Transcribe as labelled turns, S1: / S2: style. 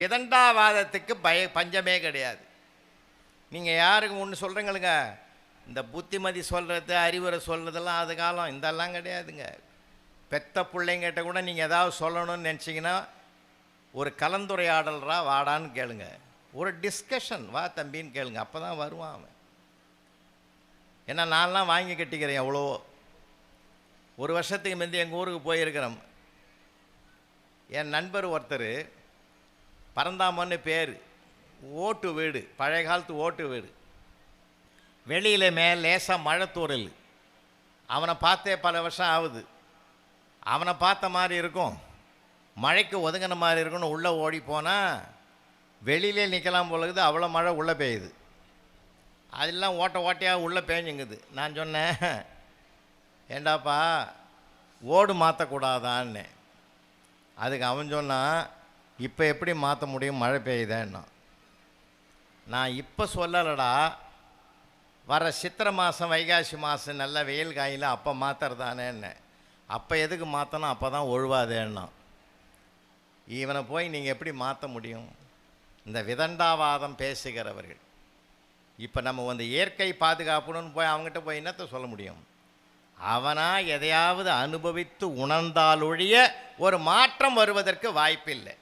S1: விதண்டாவாதத்துக்கு பய பஞ்சமே கிடையாது. நீங்கள் யாருக்கு ஒன்று சொல்கிறீங்களுங்க இந்த புத்திமதி சொல்கிறது அறிவுரை சொல்கிறதெல்லாம் அது காலம் இதெல்லாம் கிடையாதுங்க. பெத்த பிள்ளைங்கிட்ட கூட நீங்கள் ஏதாவது சொல்லணும்னு நினச்சிங்கன்னா ஒரு கலந்துரையாடல்ரா வாடான்னு கேளுங்க. ஒரு டிஸ்கஷன் வா தம்பின்னு கேளுங்க. அப்போ தான் வருவான் அவன். ஏன்னா நான்லாம் வாங்கி கட்டிக்கிறேன் எவ்வளவோ. ஒரு வருஷத்துக்கு முந்தி எங்கள் ஊருக்கு போயிருக்கிறோம். என் நண்பர் ஒருத்தர் பரந்தாமன்னு பேர். ஓட்டு வீடு பழைய காலத்து ஓட்டு வீடு. வெளியில் மேலே லேசாக மழை தூரல் அவனை பார்த்தே பல வருஷம் ஆகுது. அவனை பார்த்த மாதிரி இருக்கும். மழைக்கு ஒதுங்கின மாதிரி இருக்குன்னு உள்ளே ஓடி போனால் வெளியிலே நிற்கலாம் போலகுது அவ்வளோ மழை உள்ளே பெய்யுது. அதெல்லாம் ஓட்ட ஓட்டையாக உள்ளே பேஞ்சுங்குது. நான் சொன்னேன் ஏண்டாப்பா ஓடு மாற்றக்கூடாதான்னு அதுக்கு அவன் சொன்னான் இப்போ எப்படி மாற்ற முடியும்? மழை பெய்யுதேன்னா. நான் இப்போ சொல்லலடா. வர சித்திரை மாதம் வைகாசி மாதம் நல்ல வெயில் காயில் அப்போ மாற்றுறதானேன்னு அப்போ எதுக்கு மாற்றணும் அப்போ தான் ஒழுவாதேன்னா. இவனை போய் நீங்கள் எப்படி மாற்ற முடியும்? இந்த விதண்டாவாதம் பேசுகிறவர்கள். இப்போ நம்ம வந்து இயற்கை பாதுகாப்புன்னு போய் அவங்ககிட்ட போய் என்னத்தை சொல்ல முடியும்? அவனாக எதையாவது அனுபவித்து உணர்ந்தாலொழிய ஒரு மாற்றம் வருவதற்கு வாய்ப்பில்லை.